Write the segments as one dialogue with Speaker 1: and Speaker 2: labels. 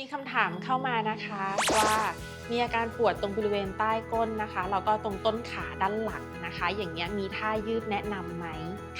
Speaker 1: มีคำถามเข้ามานะคะว่ามีอาการปวดตรงบริเวณใต้ก้นนะคะแล้วก็ตรงต้นขาด้านหลังนะคะ อย่างเงี้ยมีท่ายืดแนะนำไหม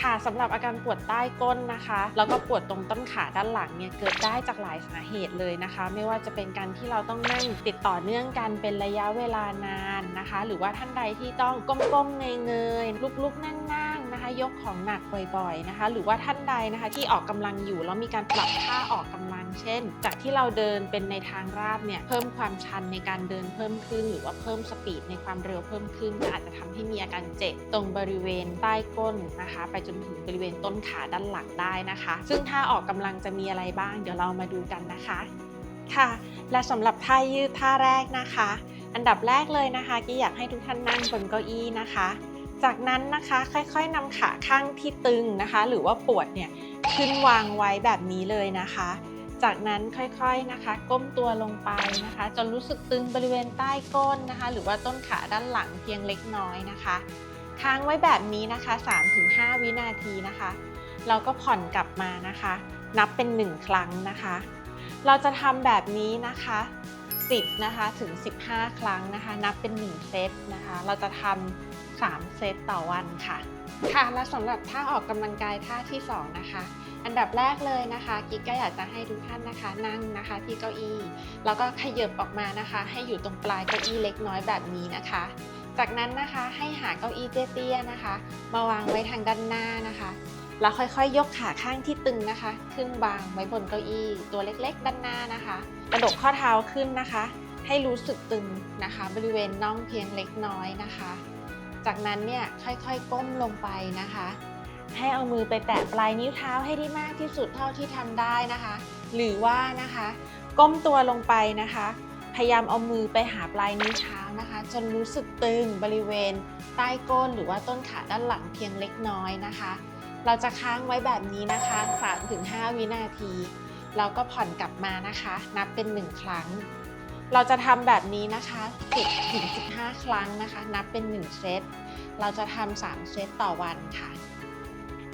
Speaker 1: ค่ะสำหรับอาการปวดใต้ก้นนะคะ แล้วก็ปวดตรงต้นขาด้านหลังเนี่ยเกิดได้จากหลายสาเหตุเลยนะคะ ไม่ว่าจะเป็นการที่เราต้องนั่งติดต่อเนื่องกันเป็นระยะเวลานานนะคะ หรือว่าท่านใดที่ต้องก้มๆเงยๆลุกๆนั่งๆ นะคะยกของหนักบ่อยๆนะคะ หรือว่าท่านใดนะคะที่ออกกำลังอยู่แล้วมีการปรับท่าออกกำลัง เช่น จากที่เราเดินเป็นในทางราบเนี่ยเพิ่มความชันในการเดินเพิ่มขึ้น หรือว่าเพิ่มสปีดในความเร็วเพิ่มขึ้นอาจจะทำให้มีอาการเจ็บตรงบริเวณใต้ก้นนะคะ ไปจนถึงบริเวณต้นขาด้านหลังได้นะคะ ซึ่งท่าออกกำลังจะมีอะไรบ้าง เดี๋ยวเรามาดูกันนะคะค่ะ และสำหรับท่ายืดท่าแรกนะคะ อันดับแรกเลยนะคะกี้อยากให้ทุกท่านนั่งบนเก้าอี้นะคะ จากนั้นนะคะค่อยๆนำขาข้างที่ตึงนะคะ หรือว่าปวดเนี่ยขึ้นวางไว้แบบนี้เลยนะคะ จากนั้นค่อยๆนะคะ ก้มตัวลงไปนะคะ จนรู้สึกตึงบริเวณใต้ก้นนะคะ หรือว่าต้นขาด้านหลังเพียงเล็กน้อยนะคะค้างไว้แบบนี้นะคะ 3-5 วินาทีนะคะ เราก็ผ่อนกลับมานะคะ นับเป็น 1 ครั้งนะคะ เราจะทำแบบนี้นะคะ 10นะคะถึง 15 ครั้งนะคะ นับเป็น 1 เซตนะคะ เราจะทำ3เซตต่อวันค่ะ ค่ะและสำหรับท่าออกกำลังกายท่าที่ 2 นะคะ อันดับแรกเลยนะคะกิ๊กก็อยากจะให้ทุกท่านนะคะ นั่งนะคะที่เก้าอี้ แล้วก็ขยับออกมานะคะ ให้อยู่ตรงปลายเก้าอี้เล็กน้อยแบบนี้นะคะ จากนั้นนะคะให้หาเก้าอี้เตี้ยๆนะคะ มาวางไว้ทางด้านหน้านะคะแล้วค่อยๆยกขาข้างที่ตึงนะคะ ขึ้นวางไว้บนเก้าอี้ตัวเล็กๆ ด้านหน้านะคะ ระดกข้อเท้าขึ้นนะคะ ให้รู้สึกตึงนะคะ บริเวณน่องเพียงเล็กน้อยนะคะ จากนั้นเนี่ยค่อยๆก้มลงไปนะคะ ให้เอามือไปแตะปลายนิ้วเท้าให้ได้มากที่สุดเท่าที่ทำได้นะคะ หรือว่านะคะ ก้มตัวลงไปนะคะ พยายามเอามือไปหาปลายนิ้วเท้านะคะ จนรู้สึกตึงบริเวณ ใต้ก้นหรือว่าต้นขาด้านหลังเพียงเล็กน้อยนะคะ เราจะค้างไว้แบบนี้นะคะ 3-5 วินาที แล้วก็ผ่อนกลับมานะคะ นับเป็น 1 ครั้ง เราจะทำแบบนี้นะคะ 10-15 ครั้งนะคะ นับเป็น 1 เซต เราจะทำ3เซตต่อวันค่ะ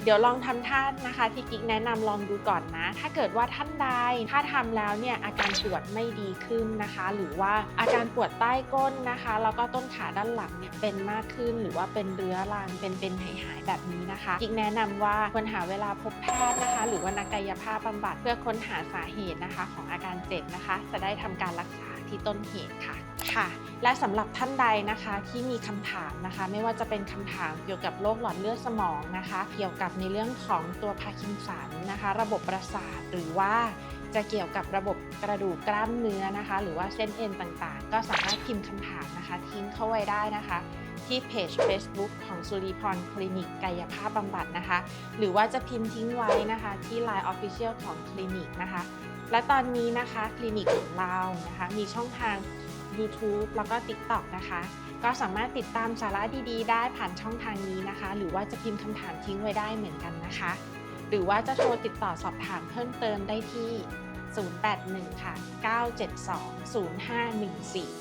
Speaker 1: เดี๋ยวลองทำท่านะคะที่กิ๊กแนะนำลองดูก่อนนะ ถ้าเกิดว่าท่านใดถ้าทำแล้วเนี่ยอาการปวดไม่ดีขึ้นนะคะ หรือว่าอาการปวดใต้ก้นนะคะ แล้วก็ต้นขาด้านหลังเนี่ยเป็นมากขึ้น หรือว่าเป็นเรื้อรังเป็นเป็นหายหายแบบนี้นะคะกิ๊กแนะนำว่าควรหาเวลาพบแพทย์นะคะ หรือว่านักกายภาพบำบัดเพื่อค้นหาสาเหตุนะคะ ของอาการเจ็บนะคะ จะได้ทำการรักษาที่ต้นเหตุค่ะ ค่ะ และสำหรับท่านใดนะคะที่มีคำถามนะคะ ไม่ว่าจะเป็นคำถามเกี่ยวกับโรคหลอดเลือดสมองนะคะ เกี่ยวกับในเรื่องของตัวพาร์กินสันนะคะ ระบบประสาทหรือว่าจะเกี่ยวกับระบบกระดูกกล้ามเนื้อนะคะ หรือว่าเส้นเอ็นต่างๆ ก็สามารถพิมพ์คำถามนะคะ ทิ้งเข้าไว้ได้นะคะ ที่เพจ Facebook ของสุริพรคลินิกกายภาพบำบัดนะคะ หรือว่าจะพิมพ์ทิ้งไว้นะคะ ที่ Line Official ของคลินิกนะคะ และตอนนี้นะคะคลินิกของเรานะคะ มีช่องทาง YouTube แล้วก็ TikTok นะคะ ก็สามารถติดตามสาระดีๆ ได้ผ่านช่องทางนี้นะคะ หรือว่าจะพิมพ์คำถามทิ้งไว้ได้เหมือนกันนะคะ หรือว่าจะโทรติดต่อสอบถามเพิ่มเติมได้ที่ 081 ค่ะ 972 0514